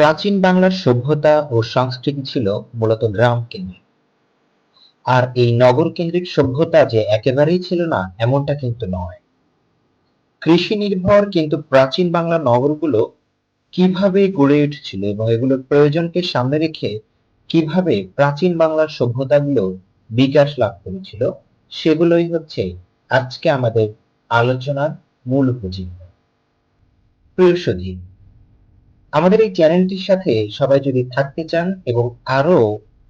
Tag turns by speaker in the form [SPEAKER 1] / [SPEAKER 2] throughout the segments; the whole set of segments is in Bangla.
[SPEAKER 1] প্রাচীন বাংলার সভ্যতা ও সংস্কৃতি ছিল মূলত গ্রাম কেন্দ্রিক আর এই নগর কেন্দ্রিক সভ্যতা যে একেবারেই ছিল না, এমনটা কিন্তু নয়। কৃষি নির্ভর কিন্তু প্রাচীন বাংলার নগরগুলো কীভাবে গড়ে উঠেছিল এবং এগুলোর প্রয়োজনকে সামনে রেখে কীভাবে প্রাচীন বাংলার সভ্যতাগুলো বিকাশ লাভ করেছিল, সেগুলোই হচ্ছে আজকে আমাদের আলোচনার মূল উপজীব্য। প্রিয় সজীব আমাদের এই চ্যানেলটির সাথে সবাই যদি থাকতে চান এবং আরও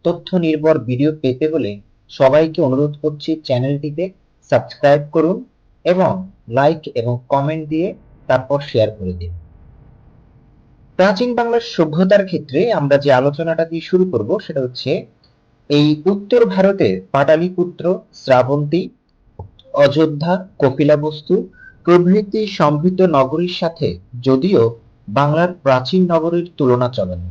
[SPEAKER 1] তথ্য নির্ভর ভিডিও পেতে হলে সবাইকে অনুরোধ করছি চ্যানেলটিতে সাবস্ক্রাইব করুন এবং লাইক এবং কমেন্ট দিয়ে তারপর শেয়ার করে দিন। প্রাচীন বাংলার সভ্যতার ক্ষেত্রে আমরা যে আলোচনাটা দিয়ে শুরু করব সেটা হচ্ছে এই উত্তর ভারতের পাটালিপুত্র শ্রাবন্তী, অযোধ্যা, কপিলাবস্তু প্রভৃতি সমৃদ্ধ নগরীর সাথে যদিও বাংলার প্রাচীন নগরীর তুলনা চলে না।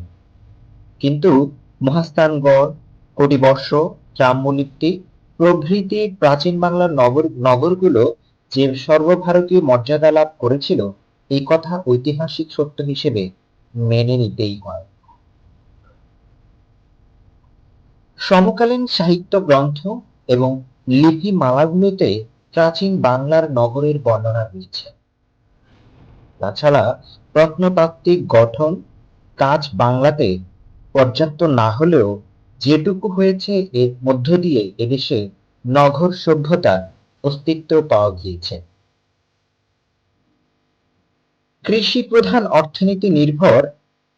[SPEAKER 1] কিন্তু মহাস্থানগড় কটিবর্ষ চাম্মলিপ্তি প্রভৃতি প্রাচীন বাংলার নগর, নগরগুলো যে সর্বভারতীয় মর্যাদা লাভ করেছিল, এই কথা ঐতিহাসিক সত্য হিসেবে মেনে নিতেই হয়। সমকালীন সাহিত্য গ্রন্থ এবং লিপি মালাগুলোতে প্রাচীন বাংলার নগরের বর্ণনা রয়েছে। তাছাড়া প্রত্নতাত্ত্বিক গঠন কাজ বাংলাতে পর্যাপ্ত না হলেও যেটুকু হয়েছে এর মধ্য দিয়ে এদেশে নগর সভ্যতার অস্তিত্ব পাওয়া গিয়েছে। কৃষি প্রধান অর্থনীতি নির্ভর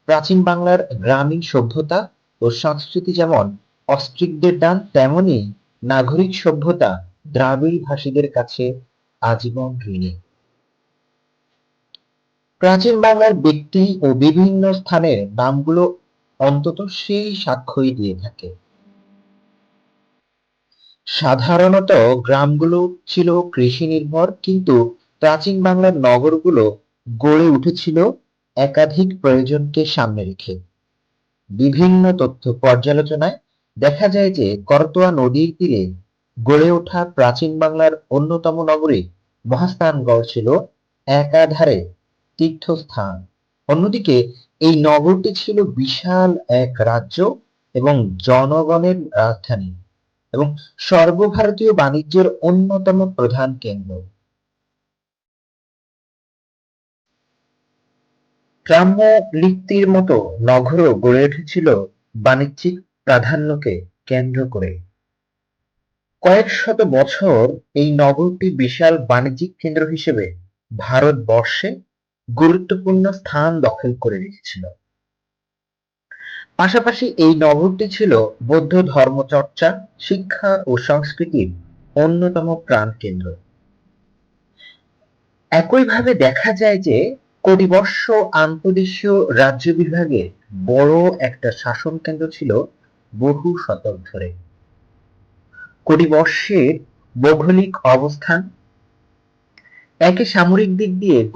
[SPEAKER 1] প্রাচীন বাংলার গ্রামীণ সভ্যতা ও সংস্কৃতি যেমন অস্ট্রিকদের দান তেমনি নাগরিক সভ্যতা দ্রাবিড় ভাষীদের কাছে আজীবন ঋণী প্রাচীন বাংলার ব্যক্তি ও বিভিন্ন স্থানের নামগুলো অন্তত সেই সাক্ষ্যই দিয়ে থাকে। সাধারণত গ্রামগুলো ছিল কৃষি নির্ভর কিন্তু প্রাচীন বাংলার নগরগুলো গড়ে উঠেছিল একাধিক প্রয়োজনকে সামনে রেখে। বিভিন্ন তথ্য পর্যালোচনায় দেখা যায় যে করতোয়া নদীর তীরে গড়ে ওঠা প্রাচীন বাংলার অন্যতম নগরী মহাস্থানগড় ছিল একাধারে তীর্থস্থান। অন্যদিকে, এই নগরটি ছিল বিশাল এক রাজ্য এবং জনগণের রাজধানী এবং সর্বভারতীয় বাণিজ্যের অন্যতম প্রধান কেন্দ্র। গ্রাম্য লিপ্তির মতো নগরও গড়ে উঠেছিল বাণিজ্যিক প্রাধান্যকে কেন্দ্র করে। কয়েক শত বছর এই নগরটি বিশাল বাণিজ্যিক কেন্দ্র হিসেবে ভারতবর্ষে গুরুত্বপূর্ণ স্থান দখল করে রেখেছিল। পাশাপাশি এই নগরটি ছিল বৌদ্ধ ধর্মচর্চা, শিক্ষা ও সংস্কৃতির অন্যতম প্রাণ প্রাণকেন্দ্র একইভাবে দেখা যায় যে কটিবর্ষ আন্তদেশীয় রাজ্য বিভাগে বড় একটা শাসন কেন্দ্র ছিল বহু শতক ধরে। কটিবর্ষের ভৌগোলিক অবস্থান, একে সামরিক দিক দিয়ে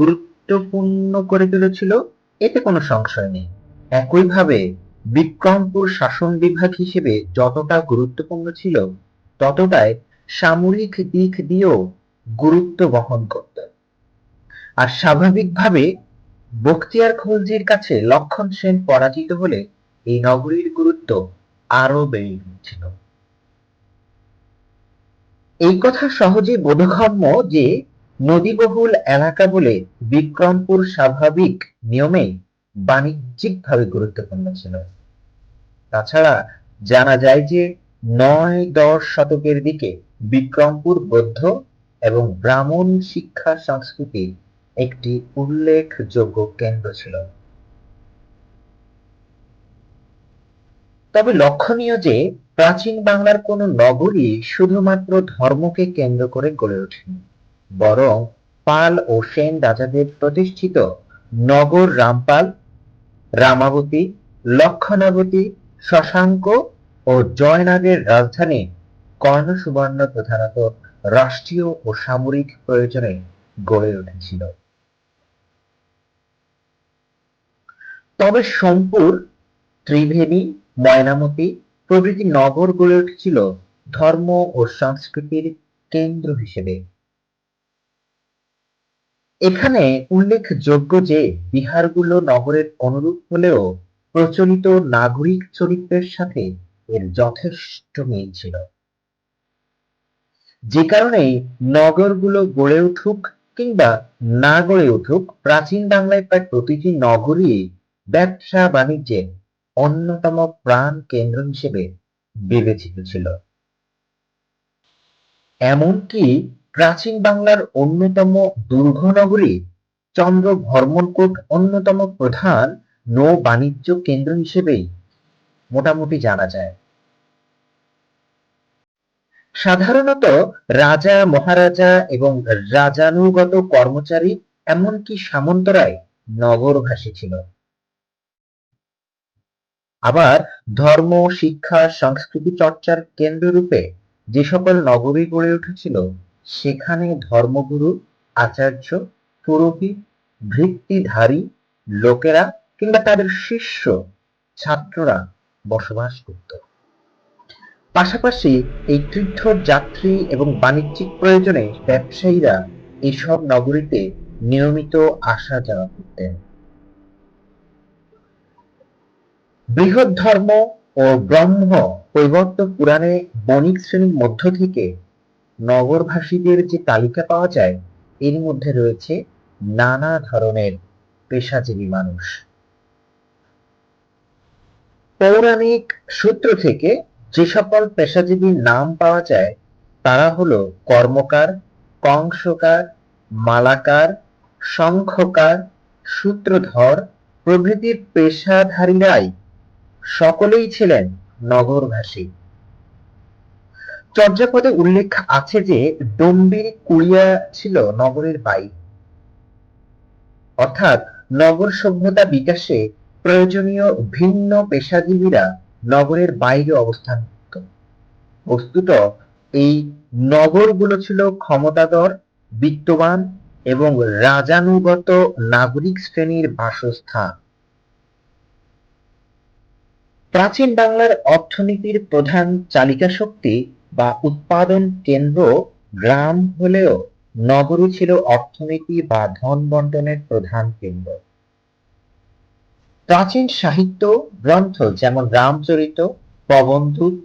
[SPEAKER 1] গুরুত্বপূর্ণ করে তুলেছিল, এতে কোনো সংশয় নেই। একইভাবে, বিক্রমপুর শাসন বিভাগ হিসেবে যতটা গুরুত্বপূর্ণ ছিল, ততটাই সামরিক দিক দিয়েও গুরুত্ব বহন করত। আর স্বাভাবিকভাবে, বখতিয়ার খলজির কাছে লক্ষণ সেন পরাজিত হলে এই নগরীর গুরুত্ব আরও বেড়ে গিয়েছিল। এই কথা সহজে বোধগম্য যে নদীবহুল এলাকা বলে বিক্রমপুর স্বাভাবিক নিয়মে বাণিজ্যিকভাবে গুরুত্বপূর্ণ ছিল। তাছাড়া জানা যায় যে নয় দশ শতকের দিকে বিক্রমপুর বৌদ্ধ এবং ব্রাহ্মণ শিক্ষা সংস্কৃতির একটি উল্লেখযোগ্য কেন্দ্র ছিল। তবে লক্ষণীয় যে প্রাচীন বাংলার কোন নগরী শুধুমাত্র ধর্মকে কেন্দ্র করে গড়ে ওঠেনি। বরং পাল ও সেন রাজাদের প্রতিষ্ঠিত নগর রামপাল, রামাবতী, লক্ষণাবতী, শশাঙ্ক ও জয়নাগের রাজধানী কর্ণ সুবর্ণ প্রধানত রাষ্ট্রীয় ও সামরিক প্রয়োজনে গড়ে উঠেছিল। তবে সোমপুর, ত্রিভেণী, ময়নামতি প্রভৃতি নগর গড়ে উঠেছিল ধর্ম ও সংস্কৃতির কেন্দ্র হিসেবে। এখানে উল্লেখযোগ্য যে বিহারগুলো নগরের অনুরূপ হলেও প্রচলিত নাগরিক চরিত্রের সাথে এর যথেষ্ট মিল ছিল। যে কারণে নগরগুলো গড়ে উঠুক কিংবা না গড়ে উঠুক, প্রাচীন বাংলায় প্রায় প্রতিটি নগরই ব্যবসা বাণিজ্যের অন্যতম প্রাণ কেন্দ্র হিসেবে বিবেচিত ছিল। এমনকি প্রাচীন বাংলার অন্যতম দুর্গ নগরী চন্দ্র ভ্রমণকূট অন্যতম প্রধান নৌ বাণিজ্য কেন্দ্র হিসেবেই মোটামুটি জানা যায়। সাধারণত রাজা, মহারাজা এবং রাজানুগত কর্মচারী এমনকি সামন্তরাই নগরভাসী ছিল। আবার ধর্ম, শিক্ষা, সংস্কৃতি চর্চার কেন্দ্ররূপে যে সকল নগরী গড়ে উঠেছিল সেখানে ধর্মগুরু, আচার্য, পুরোহিত, ভৃত্তিধারী লোকেরা কিংবা তাদের শিষ্য, ছাত্ররা বসবাস করত। পাশাপাশি এই তীর্থ যাত্রী এবং বাণিজ্যিক প্রয়োজনে ব্যবসায়ীরা এসব নগরীতে নিয়মিত আসা যাওয়া করতেন। বৃহৎ ধর্ম ও ব্রহ্ম কৈবর্ত পুরাণে বণিক শ্রেণির মধ্য থেকে নগরভাসীদের যে তালিকা পাওয়া যায় এর মধ্যে রয়েছে নানা ধরনের পেশাজীবী মানুষ। পৌরাণিক সূত্র থেকে যে সকল পেশাজীবীর নাম পাওয়া যায়, তারা হলো কর্মকার, কংসকার, মালাকার, শঙ্খকার, সূত্রধর, প্রভৃতির পেশাধারীরাই সকলেই ছিলেন নগরভাসী চর্যাপদে উল্লেখ আছে যে ডম্বির কুড়িয়া ছিল নগরের বাইরে অর্থাৎ নগর সভ্যতা বিকাশে প্রয়োজনীয় ভিন্ন পেশাজীবীরা নগরের বাইরে অবস্থান করত। বস্তুত এই নগরগুলো ছিল ক্ষমতাধর, বিত্তবান এবং রাজানুগত নাগরিক শ্রেণির বাসস্থান। প্রাচীন বাংলার অর্থনীতির প্রধান চালিকা শক্তি বা উৎপাদন কেন্দ্র গ্রাম হলেও নগরী ছিল অর্থনীতি বা ধন বন্টনের প্রধান কেন্দ্র। প্রাচীন সাহিত্য গ্রন্থ যেমন রামচরিত প্রবন্ধূত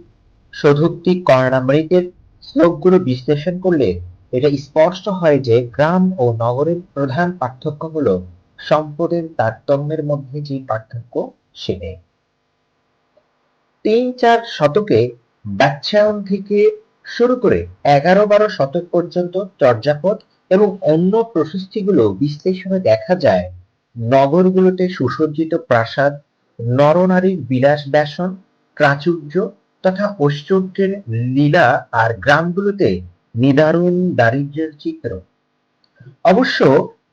[SPEAKER 1] সধুক্তি কর্ণামৃতের শ্লোকগুলো বিশ্লেষণ করলে এটা স্পষ্ট হয় যে গ্রাম ও নগরের প্রধান পার্থক্য হলো সম্পদের তারতম্যের মধ্যে যে পার্থক্য সেটাই। তিন চার শতকে বাচ্চায়ন থেকে শুরু করে এগারো বারো শতক পর্যন্ত চর্যাপদ এবং অন্য প্রশস্তিগুলো বিশ্লেষণে দেখা যায়। নগরগুলোতে সুসজ্জিত প্রাসাদ, নরনারীর বিলাস ব্যাসন, প্রাচুর্য তথা ঐশ্বর্যের লীলা আর গ্রামগুলোতে নিদারুণ দারিদ্র্যের চিত্র। অবশ্য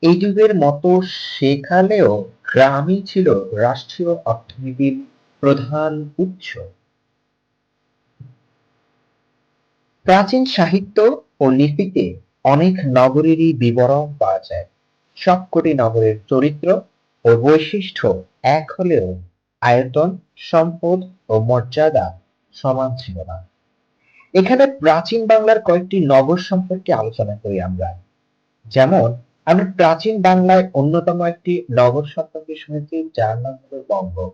[SPEAKER 1] এই যুগের মতো সেখালেও গ্রামই ছিল রাষ্ট্রীয় অর্থনীতির প্রধান উৎস। প্রাচীন সাহিত্য ও লিপিতে অনেক নগরীরই বিবরণ পাওয়া যায়। সবকটি নগরের চরিত্র ও বৈশিষ্ট্য এক হলেও আয়তন, সম্পদ ও মর্যাদা সমান ছিল না। এখানে প্রাচীন বাংলার কয়েকটি নগর সম্পর্কে আলোচনা করি আমরা। যেমন, আমরা প্রাচীন বাংলায় অন্যতম একটি নগর সম্পর্কে শুনেছি, যার নাম হলো বঙ্গ।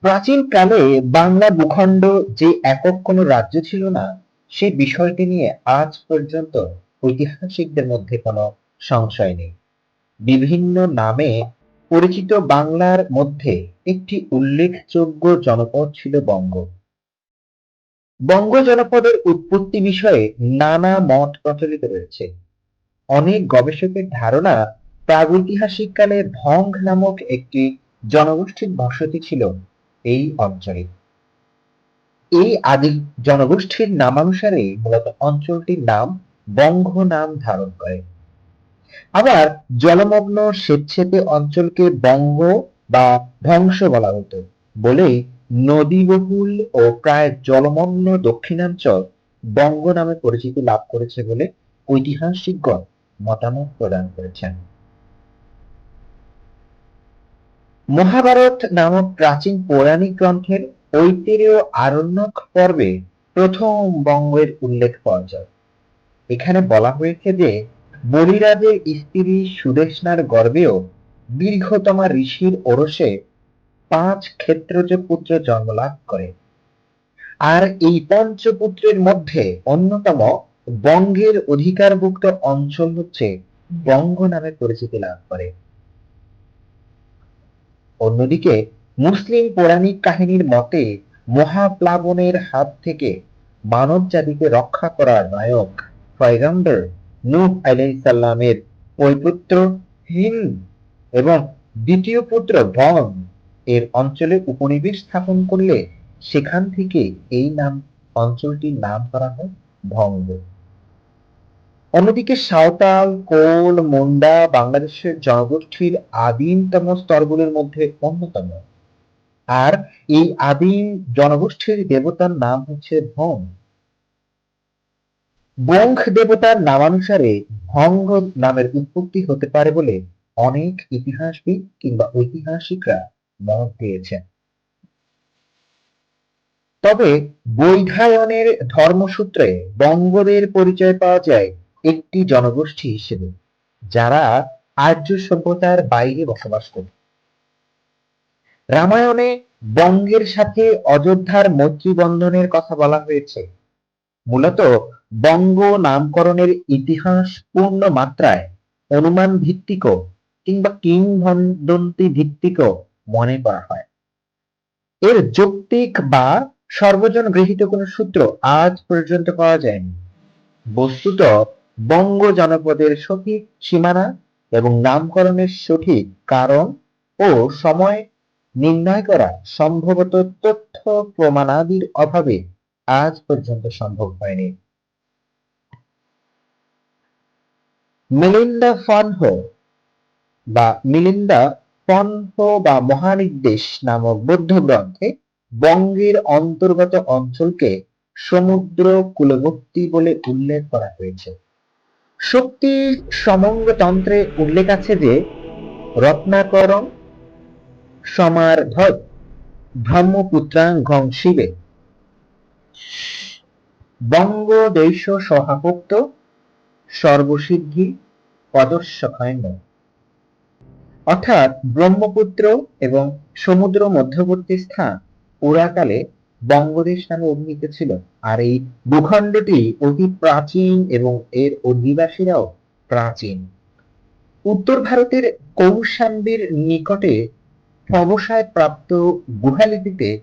[SPEAKER 1] প্রাচীন কালে বাংলা ভূখণ্ড যে একক কোনো রাজ্য ছিল না সে বিষয়টি নিয়ে আজ পর্যন্ত ঐতিহাসিকদের মধ্যে কোনো সংশয় নেই। বিভিন্ন নামে পরিচিত বাংলার মধ্যে একটি উল্লেখযোগ্য জনপদ ছিল বঙ্গ। বঙ্গ জনপদের উৎপত্তি বিষয়ে নানা মত প্রচলিত রয়েছে। অনেক গবেষকের ধারণা প্রাগৈতিহাসিক কালে ভং নামক একটি জনগোষ্ঠীর বসতি ছিল এই অঞ্চলে। এই আদি জনগোষ্ঠীর নামানুসারে মূলত অঞ্চলটির নাম বঙ্গ নাম ধারণ করে। আবার জলমগ্ন স্বেচ্ছেতে অঞ্চলকে বঙ্গ বা ধ্বংস বলা হতো বলে নদীবহুল ও প্রায় জলমগ্ন দক্ষিণাঞ্চল বঙ্গ নামে পরিচিতি লাভ করেছে বলে ঐতিহাসিকগণ মতামত প্রদান করেছেন। মহাভারত নামক প্রাচীন পৌরাণিক গ্রন্থের ঐতিহ্য আরণ্যক পর্বে প্রথম বঙ্গের উল্লেখ পাওয়া যায়। এখানে বলা হয়েছে যে বলিরাজের স্ত্রী সুদেশনার গর্বেও দীর্ঘতমা ঋষির ওরসে পাঁচ ক্ষেত্রজ পুত্র জন্মলাভ করে। আর এই পঞ্চপুত্রের মধ্যে অন্যতম বঙ্গের অধিকারভুক্ত অঞ্চল হচ্ছে বঙ্গ নামে পরিচিতি লাভ করে। অন্যদিকে মুসলিম পৌরাণিক কাহিনীর মতে, মহাপ্লাবনের হাত থেকে মানব জাতিকে রক্ষা করার নায়ক পয়গম্বর নূহ আলাইসাল্লামের ওই পুত্র হিন্দ এবং দ্বিতীয় পুত্র ভন এর অঞ্চলে উপনিবেশ স্থাপন করলে সেখান থেকে এই নাম, অঞ্চলটির নাম করা হয় ভঙ্গ। অন্যদিকে সাঁওতাল, কোল, মুন্ডা বাংলাদেশের জনগোষ্ঠীর আদিমতম স্তরগুলোর মধ্যে অন্যতম। আর এই আদিম জনগোষ্ঠীর দেবতার নাম হচ্ছে ভং। বঙ্খ দেবতার নামানুসারে ভঙ্গ নামের উৎপত্তি হতে পারে বলে অনেক ইতিহাসবিদ কিংবা ঐতিহাসিকরা মত দিয়েছেন। তবে বৈধায়নের ধর্মসূত্রে বঙ্গদের পরিচয় পাওয়া যায় একটি জনগোষ্ঠী হিসেবে, যারা আর্য সভ্যতার বাইরে বসবাস করে রামায়ণে বঙ্গের সাথে অযোধ্যার মৈত্রী বন্ধনের কথা বলা হয়েছে। মূলত বঙ্গ নামকরণের ইতিহাস পূর্ণ মাত্রায় অনুমান ভিত্তিক কিংবা কিংবদন্তি ভিত্তিক মনে করা হয়। এর যৌক্তিক বা সর্বজন গৃহীত কোন সূত্র আজ পর্যন্ত পাওয়া যায়নি। বস্তুত বঙ্গ জনপদের সঠিক সীমানা এবং নামকরণের সঠিক কারণ ও সময় নির্ণয় করা সম্ভবত তথ্য প্রমাণাদির অভাবে আজ পর্যন্ত সম্ভব হয়নি। মিলিন্দা ফনহো বা মিলিন্দা ফনহো বা মহানির্দেশ নামক বৌদ্ধ গ্রন্থে বঙ্গের অন্তর্গত অঞ্চলকে সমুদ্র কুলবর্তী বলে উল্লেখ করা হয়েছে। শক্তি সমঙ্গতন্ত্রে উল্লেখ আছে যে রত্নাকরণ সমার্ধক ব্রহ্মপুত্রাঙ্গং শিবে। বঙ্গ দেশ সহাভুক্ত, সর্বসিদ্ধি পদস্যক্ষয় অর্থাৎ ব্রহ্মপুত্র এবং সমুদ্র মধ্যবর্তী স্থান পুরাকালে বঙ্গদেশ নামে অভিহিত ছিল। আর এই ভূখণ্ডটি অতি প্রাচীন এবং এর অধিবাসীরাও প্রাচীন। উত্তর ভারতের কৌশাম্বীর নিকটে অবসায় প্রাপ্ত গুহালিপিতে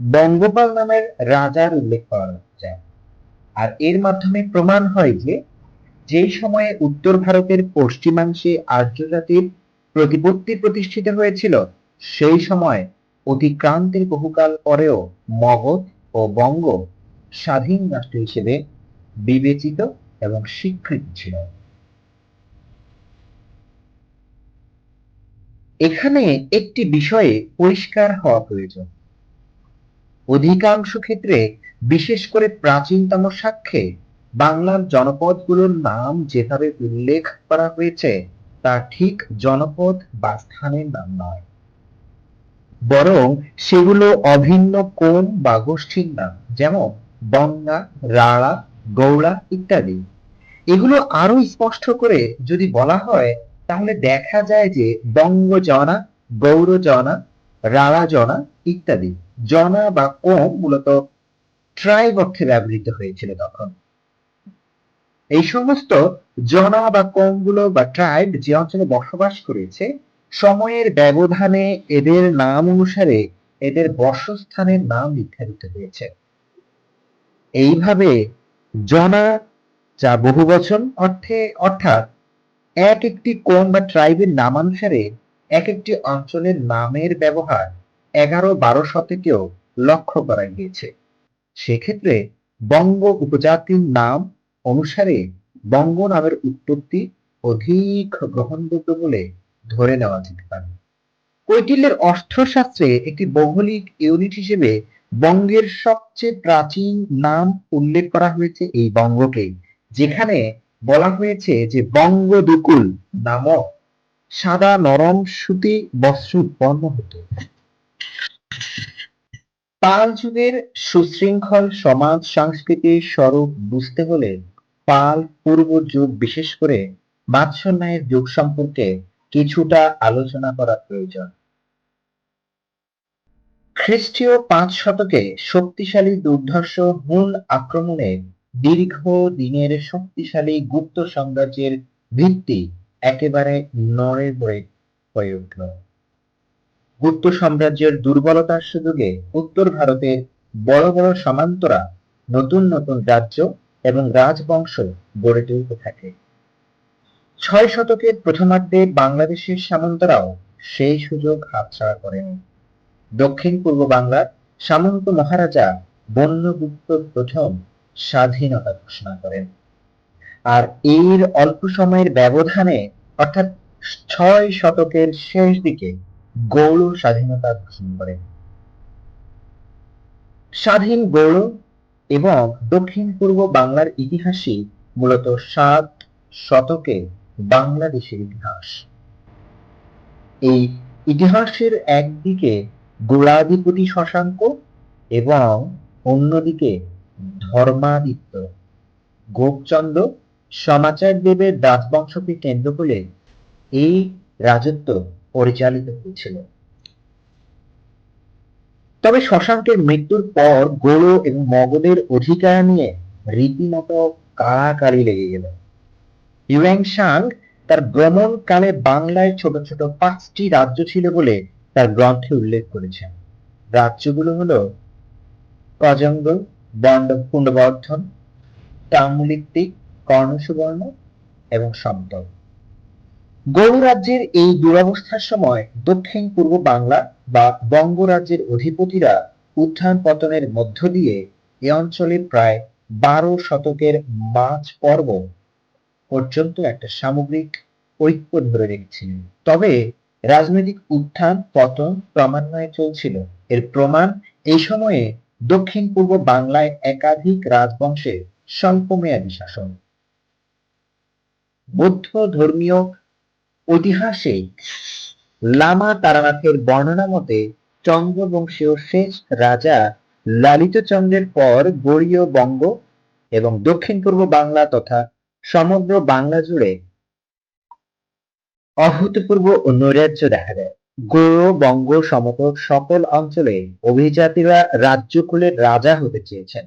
[SPEAKER 1] বঙ্গপাল নামের রাজার উল্লেখ করা যায়। আর এর মাধ্যমে প্রমাণ হয় যে যেই সময়ে উত্তর ভারতের পশ্চিমাংশে আর্য জাতির প্রতিপত্তি প্রতিষ্ঠিত হয়েছিল, সেই সময় অতিক্রান্তের বহুকাল পরেও মগধ ও বঙ্গ স্বাধীন রাষ্ট্র হিসেবে বিবেচিত এবং স্বীকৃত ছিল। এখানে একটি বিষয়ে পরিষ্কার হওয়া প্রয়োজন। অধিকাংশ ক্ষেত্রে, বিশেষ করে প্রাচীনতম সাক্ষ্যে, বাংলার জনপদগুলোর নাম যেভাবে উল্লেখ করা হয়েছে, তা ঠিক জনপদ বা স্থানের নাম নয়। বরং সেগুলো অভিন্ন কোন বা গোষ্ঠীর নাম, যেমন বঙ্গা রাড়া, গৌড়া ইত্যাদি। এগুলো আরও স্পষ্ট করে যদি বলা হয় তাহলে দেখা যায় যে বঙ্গ জনা গৌর জনা রাড়া জনা ইত্যাদি। জনা বা কোম মূলত ট্রাইব অর্থে ব্যবহৃত হয়েছিল তখন। এই সমস্ত জনা বা কোমগুলো বা ট্রাইব যে অঞ্চলে বসবাস করেছে, সময়ের ব্যবধানে এদের নাম অনুসারে এদের বর্ষস্থানের নাম নির্ধারিত হয়েছে। এইভাবে জনা যা বহু বচন অর্থে, অর্থাৎ এক একটি কোন বা ট্রাইবের নামানুসারে এক একটি অঞ্চলের নামের ব্যবহার এগারো বারো শতকেও লক্ষ্য করা গিয়েছে। সেক্ষেত্রে বঙ্গ উপজাতির নাম অনুসারে বঙ্গ নামের উৎপত্তি অধিক গ্রহণযোগ্য বলে ধরে নেওয়া যেতে পারে। কৈটিল্যের অর্থশাস্ত্রে একটি ভৌগোলিক ইউনিট হিসেবে বঙ্গের সবচেয়ে প্রাচীন নাম উল্লেখ করা হয়েছে এই বঙ্গকে, যেখানে বলা হয়েছে যে বঙ্গ দুকুল নামক সাদা নরম সুতি বস্ত্র উৎপন্ন হতো। পাল যুগের সুশৃঙ্খল সমাজ সংস্কৃতির স্বরূপ বুঝতে হলে পাল পূর্ব যুগ বিশেষ করে মাৎস্য ন্যায়ের যুগ সম্পর্কে কিছুটা আলোচনা করা প্রয়োজন। খ্রিস্টীয় পাঁচ শতকে শক্তিশালী দুর্ধর্ষ হুন আক্রমণে দীর্ঘ দিনের শক্তিশালী গুপ্ত সাম্রাজ্যের ভিত্তি একেবারে নড়ে বড়ে হয়ে উঠল। গুপ্ত সাম্রাজ্যের দুর্বলতার সুযোগে উত্তর ভারতের বড় বড় সমান্তরা নতুন নতুন রাজ্য এবং রাজবংশ গড়ে তুলতে থাকে। ছয় শতকের প্রথমার্ধে বাংলাদেশের সামন্তরাও সেই সুযোগ হাতছাড়া করেন দক্ষিণ পূর্ব বাংলার সামন্ত মহারাজা বন্যগুপ্ত প্রথম স্বাধীনতা ঘোষণা করেন। আর এর অল্প সময়ের ব্যবধানে অর্থাৎ ছয় শতকের শেষ দিকে গৌড় স্বাধীনতা ঘোষণা করেন। স্বাধীন গৌড় এবং দক্ষিণ পূর্ব বাংলার ইতিহাসই মূলত সাত শতকে বাংলাদেশের ইতিহাস। এই ইতিহাসের একদিকে গোলাধিপতি শশাঙ্ক এবং অন্যদিকে ধর্মাদিত্য। গোপচন্দ্র সমাচার দেবের দাসবংশকে কেন্দ্র করে এই রাজত্ব পরিচালিত হয়েছিল। তবে শশাঙ্কের মৃত্যুর পর গৌড় এবং মগধের অধিকার নিয়ে রীতিমতো কাড়াকাড়ি লেগে গেল। ইউয়াং সাং তার ভ্রমণকালে বাংলায় ছোট ছোট পাঁচটি রাজ্য ছিল বলে তার গ্রন্থে উল্লেখ করেছেন। রাজ্যগুলো হলো কজঙ্গ কুণ্ডবর্ধন তামুলিত্তিক কর্ণসুবর্ণ এবং সমতল গৌড় রাজ্যের এই দুরবস্থার সময় দক্ষিণ পূর্ব বাংলা বা বঙ্গরাজ্যের অধিপতিরা উত্থান পতনের মধ্য দিয়ে এ অঞ্চলে প্রায় বারো শতকের মাঝ পর্ব পর্যন্ত একটা সামগ্রিক ঐক্য ধরে রেখেছিলেন। তবে রাজনৈতিক উত্থান, পতন ক্রমান্বয়ে চলছিল। এর প্রমাণ এই সময়ে দক্ষিণ পূর্ব বাংলায় একাধিক রাজবংশের স্বল্পমেয়াদী শাসন। বৌদ্ধ ধর্মীয় ঐতিহাসে লামা তারানাথের বর্ণনা মতে চন্দ্রবংশীয় শেষ রাজা লালিত চন্দ্রের পর গড়ীয় বঙ্গ এবং দক্ষিণ পূর্ব বাংলা তথা সমগ্র বাংলা জুড়ে অভূতপূর্ব নৈরাজ্য দেখা দেয়। গৌড়, বঙ্গ সমতল সকল অঞ্চলে অভিজাতিরা রাজ্যকুলের রাজা হতে চেয়েছেন।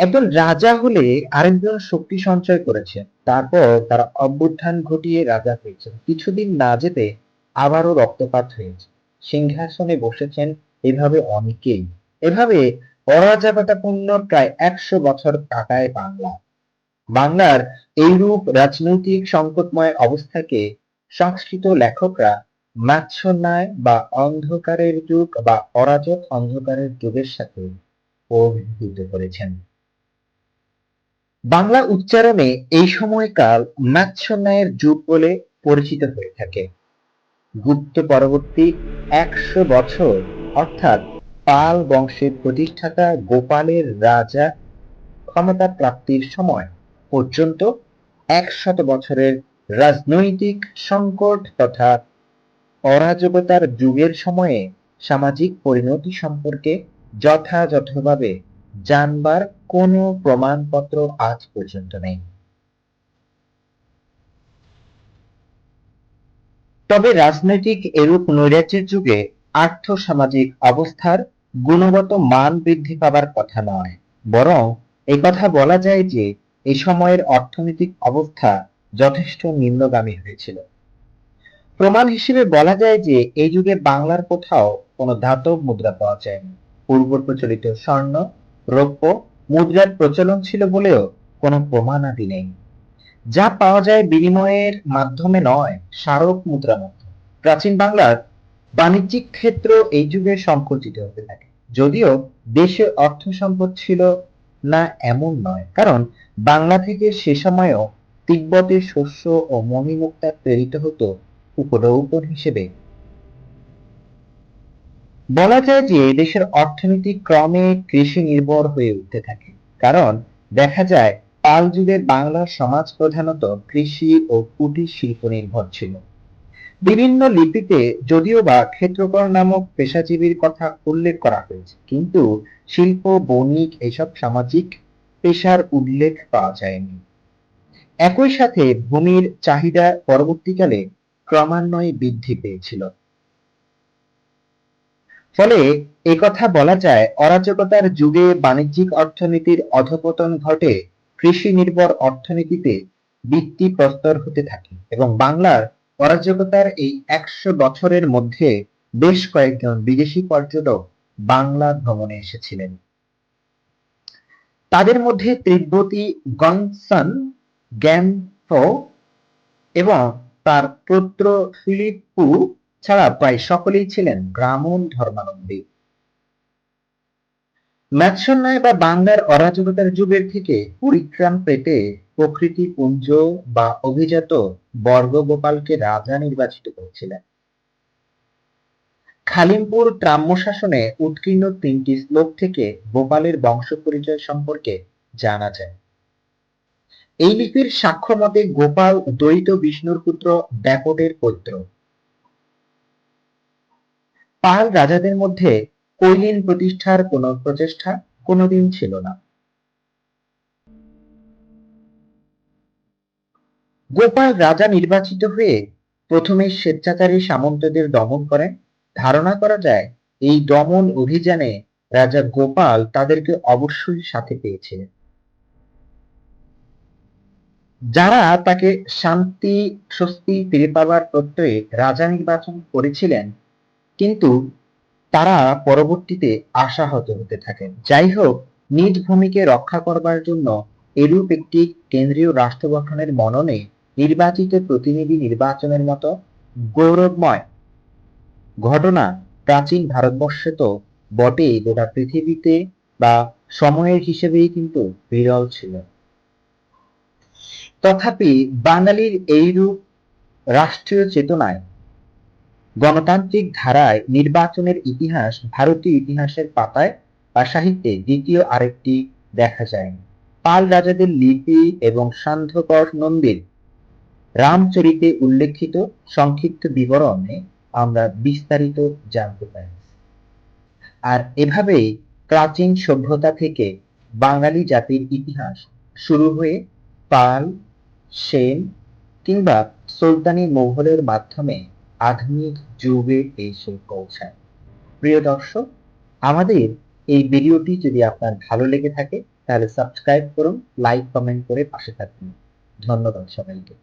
[SPEAKER 1] একজন রাজা হলে আরেকজন শক্তি সঞ্চয় করেছেন। তারপর তারা অভ্যুত্থান ঘটিয়ে রাজা হয়েছেন কিছুদিন না যেতে আবারও রক্তপাত হয়েছে। সিংহাসনে বসেছেন এভাবে অনেকেই। এভাবে অরাজকতাপূর্ণ প্রায় একশো বছর কাটায় বাংলা। বাংলার এইরূপ রাজনৈতিক সংকটময় অবস্থাকে সংস্কৃত লেখকরা মাৎসন্যায় বা অন্ধকারের যুগ বা অরাজক অন্ধকারের যুগের সাথে অভিভূত করেছেন। বাংলা উচ্চারণে এই সময়কাল মাৎসন্যায়ের যুগ বলে পরিচিত হয়ে থাকে। গুপ্ত পরবর্তী একশো বছর, অর্থাৎ পাল বংশের প্রতিষ্ঠাতা গোপালের রাজা ক্ষমতা প্রাপ্তির সময় পর্যন্ত একশত বছরের রাজনৈতিক সংকট তথা অরাজকতার যুগের সময়ে সামাজিক পরিণতি সম্পর্কে যথাযথভাবে জানবার কোনো প্রমাণপত্র আজ পর্যন্ত নেই। তবে রাজনৈতিক এরূপ নৈরাজ্যের যুগে আর্থ সামাজিক অবস্থার গুণগত মান বৃদ্ধি পাবার কথা নয়, বরং এই কথা বলা যায় যে এই সময়ের অর্থনৈতিক অবস্থা যথেষ্ট নিম্নগামী হয়েছিল। প্রমাণ হিসেবে বলা যায় যে এই যুগে বাংলার কোথাও কোনো ধাতব মুদ্রা পাওয়া যায়নি। পূর্ব প্রচলিত স্বর্ণ, রৌপ্য মুদ্রার প্রচলন ছিল বলেও কোনো প্রমাণাদি নেই। যা পাওয়া যায় বিনিময়ের মাধ্যমে নয়, স্মারক মুদ্রা মাত্র প্রাচীন বাংলার বাণিজ্যিক ক্ষেত্র এই যুগে সংকুচিত হতে থাকে। যদিও দেশে অর্থ সম্পদ ছিল না এমন নয়, কারণ বাংলা থেকে সে সময়ও তিব্বতের শস্য ও মণিমুক্তা প্রেরিত হতো উপরৌপন হিসেবে। বলা যায় যে দেশের অর্থনীতি ক্রমে কৃষি নির্ভর হয়ে উঠতে থাকে। কারণ দেখা যায়, পাল যুগের বাংলার সমাজ প্রধানত কৃষি ও কুটির শিল্প নির্ভর ছিল। বিভিন্ন লিপিতে যদিও বা ক্ষেত্রকর নামক পেশাজীবীর কথা উল্লেখ করা হয়েছে, কিন্তু শিল্প, বণিক এসব সামাজিক পেশার উল্লেখ পাওয়া যায়নি। একই সাথে ভূমির চাহিদা পরবর্তীকালে ক্রমান্বয়ে বৃদ্ধি পেয়েছিল। ফলে কথা বলা যায়, অরাজকতার যুগে বাণিজ্যিক অর্থনীতির অধপতন ঘটে কৃষি নির্ভর অর্থনীতিতে বৃত্তি প্রস্তর হতে থাকে এবং বাংলার অরাজকতার এই একশো বছরের মধ্যে বেশ কয়েকজন বিদেশি পর্যটক বাংলা ভ্রমণে এসেছিলেন। তাদের মধ্যে তিব্বতী গনসন গ্যানফো এবং তার পুত্র ফিলিপ্পু ছাড়া প্রায় সকলেই ছিলেন ব্রাহ্মণ ধর্মাবলম্বী। ম্যাৎসন্যায় বা বাংলার অরাজকতার যুগের থেকে পরিত্রাণ পেতে প্রকৃতি পুঞ্জ বা অভিজাত বর্গগোপালকে রাজা নির্বাচিত করেছিলেন। খালিমপুর ট্রাম্য শাসনে উৎকীর্ণ তিনটি শ্লোক থেকে গোপালের বংশ পরিচয় সম্পর্কে জানা যায়। এই লিপির সাক্ষ্য মতে গোপাল, দ্বৈত বিষ্ণুর পুত্র ব্যাপটের পৌত্র পাল রাজাদের মধ্যে কৈলিন প্রতিষ্ঠার কোন প্রচেষ্টা কোনোদিন ছিল না। গোপাল রাজা নির্বাচিত হয়ে প্রথমে স্বেচ্ছাচারী সামন্তদের দমন করেন। ধারণা করা যায়, এই দমন অভিযানে রাজা গোপাল তাদেরকে অবশ্যই সাথে পেয়েছিলেন। যারা তাকে শান্তি, স্বস্তি ফিরে পাওয়ার প্রত্যয়ে রাজা নির্বাচন করেছিলেন, কিন্তু তারা পরবর্তীতে আশাহত হতে থাকেন। যাই হোক নিজ ভূমিকে রক্ষা করবার জন্য এরূপ একটি কেন্দ্রীয় রাষ্ট্র গঠনের মননে নির্বাচিত প্রতিনিধি নির্বাচনের মতো গৌরবময় ঘটনা প্রাচীন ভারতবর্ষে তো বটেই, গোটা পৃথিবীতে বা সময়ের হিসেবেই কিন্তু বিরল ছিল। তথাপি বাঙালির এইরূপ রাষ্ট্রীয় চেতনায় গণতান্ত্রিক ধারায় নির্বাচনের ইতিহাস ভারতীয় ইতিহাসের পাতায় বা সাহিত্যে দ্বিতীয় আরেকটি দেখা যায় পাল রাজাদের লিপি এবং সান্ধ্যকর নন্দীর রামচরিতে উল্লেখিত সংক্ষিপ্ত বিবরণে আমরা বিস্তারিত জানতে পারি। আর এভাবেই প্রাচীন সভ্যতা থেকে বাঙালি জাতির ইতিহাস শুরু হয়ে পাল সেন কিংবা সুলতানি মোঘলের মাধ্যমে আধুনিক যুগে এসে পৌঁছায়। প্রিয় দর্শক, আমাদের এই ভিডিওটি যদি আপনার ভালো লেগে থাকে, তাহলে সাবস্ক্রাইব করুন লাইক কমেন্ট করে পাশে থাকুন। ধন্যবাদ সবাইকে।